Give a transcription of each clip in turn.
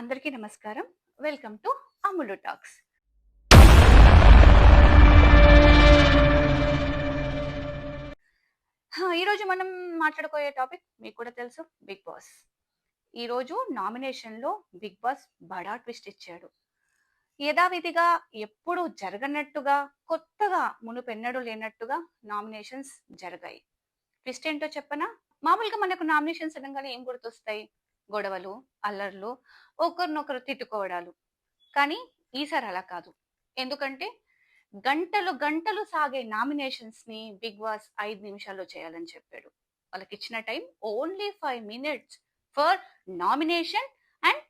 అందరికీ నమస్కారం. Welcome to Ammulu talks. ఈరోజు మనం మాట్లాడుకోయే టాపిక్ మీకు కూడా తెలుసు బిగ్ బాస్. ఈరోజు నామినేషన్లో బిగ్ బాస్ బడా ట్విస్ట్ ఇచ్చాడు. యథావిధిగా ఎప్పుడు జరగనట్టుగా కొత్తగా మునుపెన్నడూ లేనట్టుగా నామినేషన్స్ జరిగాయి. ట్విస్ట్ ఏంటో చెప్పనా? మామూలుగా మనకు నామినేషన్స్ అనగానే ఏం గుర్తొస్తాయి? గొడవలు అల్లర్లు ఒకరినొకరు తిట్టుకోవడాలు. కానీ ఈసారి అలా కాదు. ఎందుకంటే గంటలు గంటలు సాగే నామినేషన్స్ని బిగ్ బాస్ ఐదు నిమిషాల్లో చేయాలని చెప్పాడు. వాళ్ళకి ఇచ్చిన time only five minutes for nomination and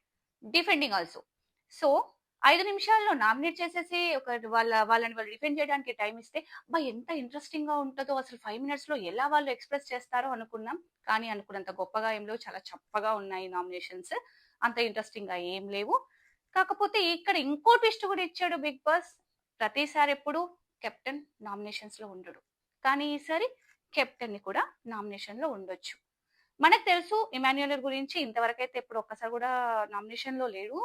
defending also. So ఐదు నిమిషాల్లో నామినేట్ చేసేసి ఒక వాళ్ళ వాళ్ళని వాళ్ళు డిఫెండ్ చేయడానికి టైం ఇస్తే బా ఎంత ఇంట్రెస్టింగ్గా ఉంటుందో అసలు ఫైవ్ మినిట్స్లో ఎలా వాళ్ళు ఎక్స్ప్రెస్ చేస్తారో అనుకున్నాం. కానీ అనుకున్నంత గొప్పగా ఏం లేవు. చాలా చప్పగా ఉన్నాయి నామినేషన్స్. అంత ఇంట్రెస్టింగ్గా ఏం లేవు. కాకపోతే ఇక్కడ ఇంకో ట్విస్ట్ కూడా ఇచ్చాడు బిగ్ బాస్. ప్రతిసారి ఎప్పుడు కెప్టెన్ నామినేషన్స్లో ఉండడు. కానీ ఈసారి కెప్టెన్ని కూడా నామినేషన్లో ఉండొచ్చు. మనకు తెలుసు ఇమాన్యుయల్ గురించి. ఇంతవరకు అయితే ఎప్పుడు ఒక్కసారి కూడా నామినేషన్లో లేడు.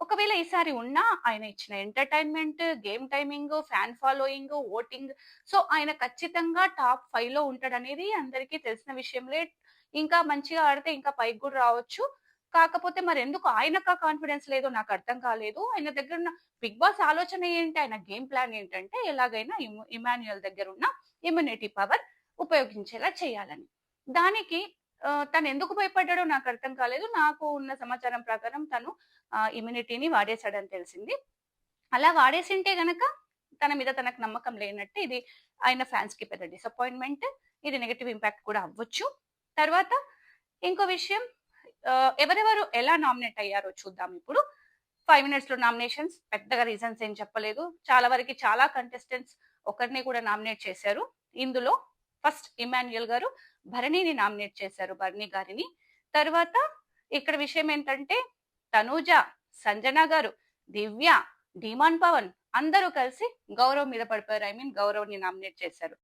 ఒకవేళ ఈసారి ఉన్నా ఆయన ఇచ్చిన entertainment game timing fan following voting so ఆయన ఖచ్చితంగా టాప్ ఫైవ్లో ఉంటాడు అనేది అందరికీ తెలిసిన విషయంలే. ఇంకా మంచిగా ఆడితే ఇంకా పైకి కూడా రావచ్చు. కాకపోతే మరి ఎందుకు ఆయనకు కాన్ఫిడెన్స్ లేదో నాకు అర్థం కాలేదు. ఆయన దగ్గర ఉన్న బిగ్ బాస్ ఆలోచన ఏంటి? ఆయన గేమ్ ప్లాన్ ఏంటంటే ఎలాగైనా ఇమ్- ఇమాన్యుయల్ దగ్గర ఉన్న ఇమ్యూనిటీ పవర్ ఉపయోగించేలా చేయాలని. దానికి తను ఎందుకు భయపడ్డాడో నాకు అర్థం కాలేదు. నాకు ఉన్న సమాచారం ప్రకారం తను ఇమ్యూనిటీని వాడేశాడని తెలిసింది. అలా వాడేసింటే గనక తన మీద తనకు నమ్మకం లేనట్టు ఇది ఆయన ఫ్యాన్స్కి పెద్ద డిసప్పాయింట్మెంట్ ఇది నెగటివ్ ఇంపాక్ట్ కూడా అవ్వచ్చు. తర్వాత ఇంకో విషయం ఎవరెవరు ఎలా నామినేట్ అయ్యారో చూద్దాం ఇప్పుడు. ఫైవ్ మినిట్స్లో నామినేషన్స్ పెద్దగా రీజన్స్ ఏం చెప్పలేదు. చాలా వరకు చాలా కంటెస్టెంట్స్ ఒకరిని కూడా నామినేట్ చేశారు. ఇందులో ఫస్ట్ ఇమాన్యుయల్ గారు భరణిని నామినేట్ చేశారు భరణి గారిని. తర్వాత ఇక్కడ విషయం ఏంటంటే తనూజ సంజన గారు దివ్య డిమాన్ పవన్ అందరూ కలిసి గౌరవ్ మీద పడిపోయారు. ఐ మీన్ గౌరవ్ని నామినేట్ చేశారు.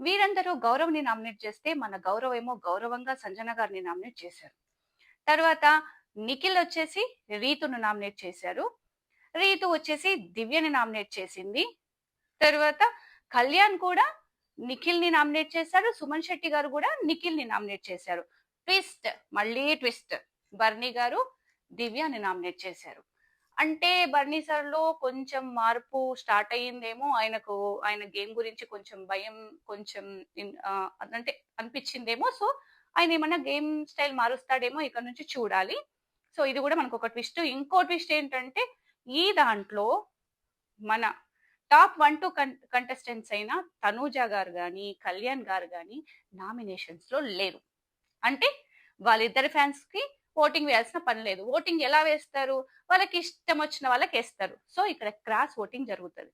వీరందరూ గౌరవ్ని నామినేట్ చేస్తే మన గౌరవ్ ఏమో గౌరవంగా సంజన గారిని నామినేట్ చేశారు. తర్వాత నిఖిల్ వచ్చేసి రీతును నామినేట్ చేశారు. రీతు వచ్చేసి దివ్యని నామినేట్ చేసింది. తర్వాత కళ్యాణ్ కూడా నిఖిల్ని నామినేట్ చేశారు. సుమన్ శెట్టి గారు కూడా నిఖిల్ని నామినేట్ చేశారు. ట్విస్ట్ మళ్ళీ ట్విస్ట్. బర్నీ గారు దివ్యాని నామినేట్ చేశారు. అంటే బర్నీ సార్లో కొంచెం మార్పు స్టార్ట్ అయ్యిందేమో ఆయనకు ఆయన గేమ్ గురించి కొంచెం భయం కొంచెం అంటే అనిపించిందేమో. సో ఆయన ఏమన్నా గేమ్ స్టైల్ మారుస్తాడేమో ఇక్కడ నుంచి చూడాలి. సో ఇది కూడా మనకు ఒక ట్విస్ట్. ఇంకో ట్విస్ట్ ఏంటంటే ఈ దాంట్లో మన టాప్ వన్ టూ కంటెస్టెంట్స్ అయిన తనూజ గారు కానీ కళ్యాణ్ గారు కానీ నామినేషన్స్లో లేరు. అంటే వాళ్ళిద్దరి ఫ్యాన్స్కి ఓటింగ్ వేయాల్సిన పని లేదు. ఓటింగ్ ఎలా వేస్తారు? వాళ్ళకి ఇష్టం వచ్చిన వాళ్ళకి వేస్తారు. సో ఇక్కడ క్రాస్ ఓటింగ్ జరుగుతుంది.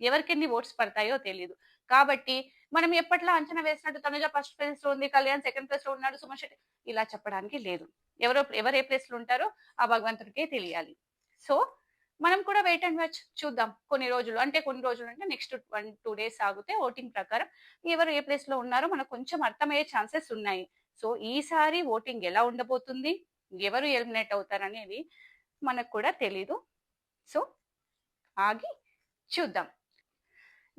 ఎవరికెన్ని ఓట్స్ పడతాయో తెలియదు కాబట్టి మనం ఎప్పట్లా అంచనా వేసినట్టు తనుజ ఫస్ట్ ప్లేస్లో ఉంది కళ్యాణ్ సెకండ్ ప్లేస్లో ఉన్నాడు సుమన్ శెట్టి ఇలా చెప్పడానికి లేదు. ఎవరో ఎవరు ఏ ప్లేస్లో ఉంటారో ఆ భగవంతుడికే తెలియాలి. సో మనం కూడా వెయిట్ అండ్ వాచ్ చూద్దాం కొన్ని రోజులు. అంటే కొన్ని రోజులు అంటే నెక్స్ట్ వన్ టూ డేస్ ఆగితే ఓటింగ్ ప్రకారం ఎవరు ఏ ప్లేస్లో ఉన్నారో మనకు కొంచెం అర్థమయ్యే ఛాన్సెస్ ఉన్నాయి. సో ఈసారి ఓటింగ్ ఎలా ఉండబోతుంది? ఎవరు ఎలిమినేట్ అవుతారనేది మనకు కూడా తెలీదు. సో ఆగి చూద్దాం.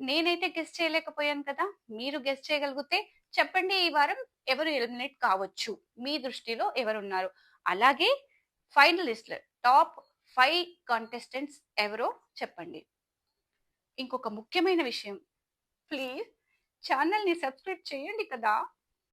నేనైతే గెస్ట్ చేయలేకపోయాను కదా? మీరు గెస్ట్ చేయగలిగితే చెప్పండి ఈ వారం ఎవరు ఎలిమినేట్ కావచ్చు. మీ దృష్టిలో ఎవరున్నారు? అలాగే ఫైనలిస్ట్ టాప్ ఫైవ్ కాంటెస్టెంట్స్ ఎవరో చెప్పండి. ఇంకొక ముఖ్యమైన విషయం ప్లీజ్ ఛానల్ని సబ్స్క్రైబ్ చేయండి కదా.